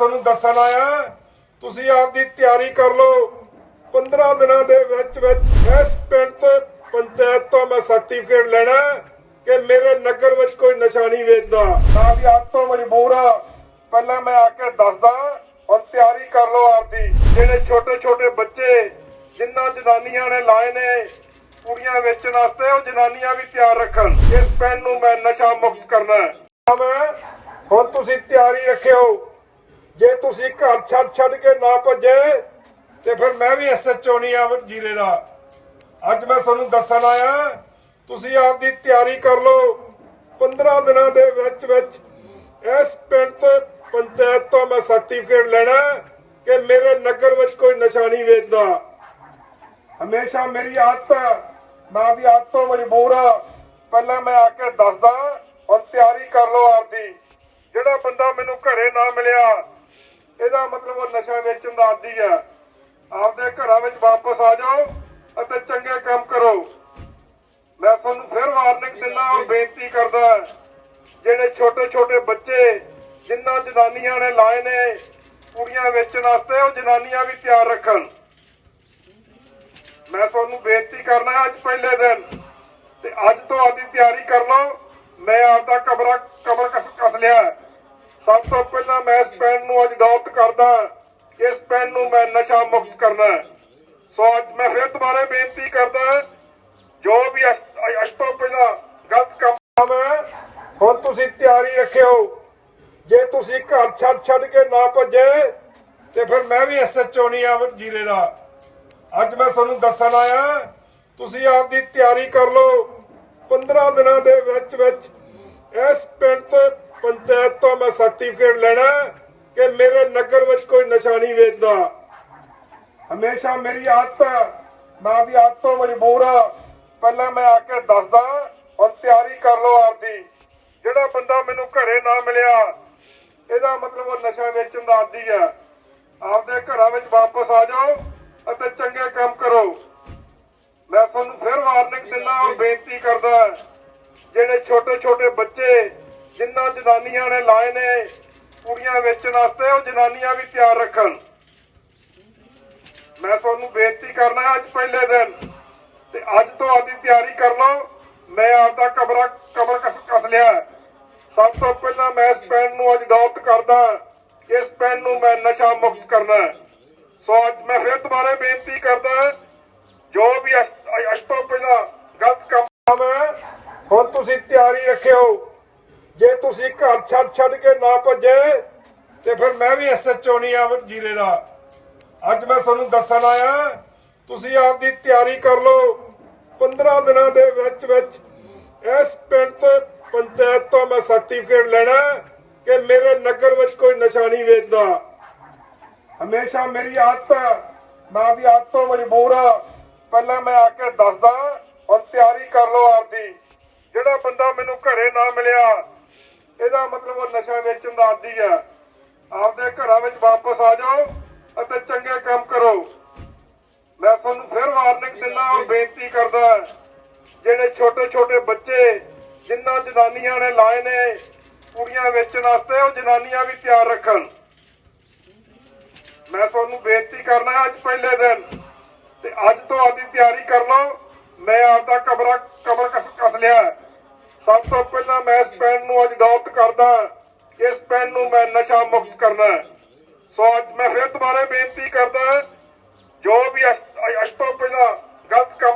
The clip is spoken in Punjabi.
ਤੁਹਾਨੂੰ ਦੱਸਣ ਆਇਆ, ਤੁਸੀਂ ਆਪਦੀ ਤਿਆਰੀ ਕਰ ਲਓ। 15 ਦਿਨਾਂ ਦੇ ਵਿੱਚ ਵਿੱਚ ਇਸ ਪਿੰਡ ਤੋਂ ਪੰਚਾਇਤ ਤੋਂ ਮੈਂ ਸਰਟੀਫਿਕੇਟ ਲੈਣਾ ਕਿ ਮੇਰੇ ਨਗਰ ਵਿੱਚ ਕੋਈ ਨਸ਼ਾ ਨਹੀਂ ਵੇਚਦਾ। ਤਾਂ ਵੀ ਅੱਜ ਤੋਂ ਮਜਬੂਰ ਆ ਪਹਿਲਾਂ ਮੈਂ ਆ ਕੇ ਦੱਸਦਾ, ਹੁਣ ਤਿਆਰੀ ਕਰ ਲਓ ਆਪਦੀ। ਜਿਹੜੇ ਛੋਟੇ ਛੋਟੇ ਬੱਚੇ ਜਿਨ੍ਹਾਂ ਜਨਾਨੀਆਂ ਨੇ ਲਾਏ ਨੇ, ਕੁੜੀਆਂ ਵੇਚਣ ਵਾਸਤੇ, ਉਹ ਜਨਾਨੀਆਂ ਵੀ ਤਿਆਰ ਰੱਖਣ। ਇਸ ਪਿੰਡ ਨੂੰ ਮੈਂ ਨਸ਼ਾ ਮੁਕਤ ਕਰਨਾ ਹੈ। ਹੁਣ ਤੁਸੀਂ ਤਿਆਰੀ ਰੱਖਿਓ। ਜੇ ਤੁਸੀਂ ਘਰ ਛੱਡ ਛੱਡ ਕੇ ਨਾ ਭੱਜੇ, ਤੇ ਫਿਰ ਮੈਂ ਵੀ ਐਸਐਚਓ ਨਹੀਂ ਆ ਜੀਰੇ ਦਾ। ਅੱਜ ਮੈਂ ਤੁਹਾਨੂੰ ਦੱਸਣ ਆਇਆ, ਤੁਸੀਂ ਆਪਦੀ ਤਿਆਰੀ ਕਰ ਲਓ। 15 ਦਿਨਾਂ ਦੇ ਵਿੱਚ ਵਿੱਚ ਇਸ ਪਿੰਡ ਤੋਂ ਪੰਚਾਇਤ ਤੋਂ ਮੈਂ ਸਰਟੀਫਿਕੇਟ ਲੈਣਾ ਕਿ ਮੇਰੇ ਨਗਰ ਵਿੱਚ ਕੋਈ ਨਸ਼ਾ ਨਹੀਂ ਵੇਚਦਾ। ਹਮੇਸ਼ਾ ਮੇਰੀ ਆਦਤ ਹੈ, ਮੈਂ ਵੀ ਆਦਤ ਤੋਂ ਮਜਬੂਰ ਆ ਪਹਿਲਾਂ ਮੈਂ ਆ ਕੇ ਦੱਸਦਾ ਔਰ ਤਿਆਰੀ ਕਰ ਲਓ ਆਪਦੀ। ਜਿਹੜਾ ਬੰਦਾ ਮੈਨੂੰ ਘਰੇ ਨਾ ਮਿਲਿਆ ਇਹਦਾ ਮਤਲਬ ਉਹ ਨਸ਼ਾ ਵੇਚਣ ਦਾ ਆਦੀ ਹੈ ਆਪਦੇ ਘਰਾਂ ਵਿੱਚ ਵਾਪਸ ਆ ਜਾਓ ਅਤੇ ਚੰਗੇ ਕੰਮ ਕਰੋ। ਮੈਂ ਤੁਹਾਨੂੰ ਫਿਰ ਵਾਰਨਿੰਗ ਦਿੰਦਾ ਔਰ ਬੇਨਤੀ ਕਰਦਾ, ਜਿਹੜੇ ਛੋਟੇ ਛੋਟੇ ਬੱਚੇ ਜਿਨ੍ਹਾਂ ਜਨਾਨੀਆਂ ਨੇ ਲਾਏ ਨੇ ਕੁੜੀਆਂ ਵੇਚਣ ਵਾਸਤੇ, ਉਹ ਜਨਾਨੀਆਂ ਵੀ ਤਿਆਰ ਰੱਖਣ। ਮੈਂ ਤੁਹਾਨੂੰ ਬੇਨਤੀ ਕਰਨਾ ਅੱਜ ਪਹਿਲੇ ਦਿਨ। ਤੇ ਅੱਜ ਤੋਂ ਆਦੀ ਤਿਆਰੀ ਕਰ ਲਓ। ਮੈਂ ਆਪਦਾ ਕਮਰਾ ਕਮਰ ਕਸ ਕਸ ਲਿਆ। ਸਭ ਤੋਂ ਪਹਿਲਾਂ ਮੈਂ ਇਸ ਪੈਨ ਨੂੰ ਅੱਜ ਅਡਾਪਟ ਕਰਦਾ। ਇਸ ਪੈਨ ਨੂੰ ਮੈਂ ਨਸ਼ਾ ਮੁਕਤ ਕਰਨਾ ਸੋ ਅੱਜ ਮੈਂ ਫਿਰ ਦੁਬਾਰਾ ਬੇਨਤੀ ਕਰਦਾ ਜੋ ਵੀ ਅੱਜ ਤੋਂ ਪਹਿਲਾਂ ਗਲਤ ਕੰਮ ਹੈ, ਹੁਣ ਤੁਸੀਂ ਤਿਆਰੀ ਰੱਖਿਓ। ਜੇ ਤੁਸੀਂ ਘਰ ਛੱਡ ਛੱਡ ਕੇ ਨਾ ਭੱਜੇ, ਤੇ ਫਿਰ ਮੈਂ ਵੀ ਐਸਐਚਓ ਨਹੀਂ ਆ ਜੀਰੇ ਦਾ। ਅੱਜ ਮੈਂ ਤੁਹਾਨੂੰ ਦੱਸਣ ਆਇਆ ਤੁਸੀਂ ਆਪਦੀ ਤਿਆਰੀ ਕਰ ਲਓ। 15 ਦਿਨਾਂ ਦੇ ਵਿੱਚ ਵਿੱਚ ਇਸ ਪਿੰਡ ਤੋਂ ਪੰਚਾਇਤ ਤੋਂ ਮੈਂ ਸਰਟੀਫਿਕੇਟ ਲੈਣਾ ਕਿ ਮੇਰੇ ਨਗਰ ਵਿੱਚ ਕੋਈ ਨਸ਼ਾ ਨਹੀਂ ਵੇਚਦਾ। ਹਮੇਸ਼ਾ ਮੇਰੀ ਆਦਤ ਮੈਂ ਵੀ ਆਦਤ ਤੋਂ ਮਜਬੂਰ ਆ ਪਹਿਲਾਂ ਮੈਂ ਆ ਕੇ ਦੱਸਦਾ, ਹੁਣ ਤਿਆਰੀ ਕਰ ਲਓ ਆਪਦੀ। ਜਿਹੜਾ ਬੰਦਾ ਮੈਨੂੰ ਘਰੇ ਨਾ ਮਿਲਿਆ, ਇਹਦਾ ਮਤਲਬ ਉਹ ਨਸ਼ਾ ਵੇਚਣ ਦਾ ਆਦੀ ਹੈ। ਆਪਦੇ ਘਰਾਂ ਵਿੱਚ ਵਾਪਸ ਆ ਜਾਓ ਅਤੇ ਚੰਗੇ ਕੰਮ ਕਰੋ। ਮੈਂ ਤੁਹਾਨੂੰ ਫਿਰ ਵਾਰਨਿੰਗ ਦਿੰਦਾ ਔਰ ਬੇਨਤੀ ਕਰਦਾ, ਜਿਹੜੇ ਛੋਟੇ ਛੋਟੇ ਬੱਚੇ ਜਿਨ੍ਹਾਂ ਜਨਾਨੀਆਂ ਨੇ ਲਾਏ ਨੇ, ਕੁੜੀਆਂ ਵੇਚਣ ਵਾਸਤੇ ਉਹ ਜਨਾਨੀਆਂ ਵੀ ਤਿਆਰ ਰੱਖਣ। ਮੈਂ ਤੁਹਾਨੂੰ ਬੇਨਤੀ ਕਰਨਾ ਅੱਜ ਪਹਿਲੇ ਦਿਨ, ਤੇ ਅੱਜ ਤੋਂ ਆਦੀ ਤਿਆਰੀ ਕਰ ਲਓ। ਮੈਂ ਆਪਦਾ ਕਮਰਾ, ਕਮਰ ਕਸ ਕਸ ਲਿਆ ਸਭ ਤੋਂ ਪਹਿਲਾਂ ਮੈਂ ਇਸ ਪੈਨ ਨੂੰ ਅੱਜ ਅਡਾਪਟ ਕਰਦਾ ਇਸ ਪੈਨ ਨੂੰ ਮੈਂ ਨਸ਼ਾ ਮੁਕਤ ਕਰਨਾ ਸੋ ਅੱਜ ਮੈਂ ਫਿਰ ਦੁਬਾਰਾ ਬੇਨਤੀ ਕਰਦਾ ਜੋ ਵੀ ਅੱਜ ਤੋਂ ਪਹਿਲਾਂ ਗਲਤ ਕੰਮ ਹੈ ਹੁਣ ਤੁਸੀਂ ਤਿਆਰੀ ਰੱਖਿਓ। ਜੇ ਤੁਸੀਂ ਘਰ ਛੱਡ ਛੱਡ ਕੇ ਨਾ ਭੱਜੇ, ਤੇ ਫਿਰ ਮੈਂ ਵੀ ਐਸਐਚਓ ਨਹੀਂ ਆ ਜੀਰੇ ਦਾ। ਅੱਜ ਮੈਂ ਤੁਹਾਨੂੰ ਦੱਸਣ ਆਇਆ, ਤੁਸੀਂ ਆਪਦੀ ਤਿਆਰੀ ਕਰ ਲਓ। 15 ਦਿਨਾਂ ਦੇ ਵਿੱਚ ਵਿੱਚ ਇਸ ਪਿੰਡ ਤੋਂ ਪੰਚਾਇਤ ਤੋਂ ਮੈਂ ਸਰਟੀਫਿਕੇਟ ਲੈਣਾ ਕਿ ਮੇਰੇ ਨਗਰ ਵਿੱਚ ਕੋਈ ਨਸ਼ਾ ਨਹੀਂ ਵੇਚਦਾ। ਹਮੇਸ਼ਾ ਮੇਰੀ ਆਦਤ ਹੈ, ਮੈਂ ਵੀ ਆਦਤ ਤੋਂ ਮਜਬੂਰ ਆ ਪਹਿਲਾਂ ਮੈਂ ਆ ਕੇ ਦੱਸਦਾ ਔਰ ਤਿਆਰੀ ਕਰ ਲਓ ਆਪਦੀ। ਜਿਹੜਾ ਬੰਦਾ ਮੈਨੂੰ ਘਰੇ ਨਾ ਮਿਲਿਆ ਇਹਦਾ ਮਤਲਬ ਉਹ ਨਸ਼ਾ ਵੇਚਣ ਦਾ ਆਦੀ ਹੈ ਆਪਦੇ ਘਰਾਂ ਵਿੱਚ ਵਾਪਸ ਆ ਜਾਓ ਅਤੇ ਚੰਗੇ ਕੰਮ ਕਰੋ। ਮੈਂ ਤੁਹਾਨੂੰ ਫਿਰ ਵਾਰਨਿੰਗ ਦਿੰਦਾ ਔਰ ਬੇਨਤੀ ਕਰਦਾ, ਜਿਹੜੇ ਛੋਟੇ ਛੋਟੇ ਬੱਚੇ ਜਿਨ੍ਹਾਂ ਜਨਾਨੀਆਂ ਨੇ ਲਾਏ ਨੇ ਕੁੜੀਆਂ ਵੇਚਣ ਵਾਸਤੇ, ਉਹ ਜਨਾਨੀਆਂ ਵੀ ਤਿਆਰ ਰੱਖਣ। ਮੈਂ ਤੁਹਾਨੂੰ ਬੇਨਤੀ ਕਰਨਾ ਅੱਜ ਪਹਿਲੇ ਦਿਨ। ਤੇ ਅੱਜ ਤੋਂ ਆਦੀ ਤਿਆਰੀ ਕਰ ਲਓ। ਮੈਂ ਆਪਦਾ ਕਮਰਾ ਕਮਰ ਕਸ ਕਸ ਲਿਆ। ਸਭ ਤੋਂ ਪਹਿਲਾਂ ਮੈਂ ਇਸ ਪੈਨ ਨੂੰ ਅੱਜ ਅਡਾਪਟ ਕਰਦਾ। ਇਸ ਪੈਨ ਨੂੰ ਮੈਂ ਨਸ਼ਾ ਮੁਕਤ ਕਰਨਾ ਸੋ ਅੱਜ ਮੈਂ ਫਿਰ ਦੁਬਾਰਾ ਬੇਨਤੀ ਕਰਦਾ, ਜੋ ਵੀ ਅੱਜ ਤੋਂ ਪਹਿਲਾਂ ਗ਼ਲਤ ਕੰਮ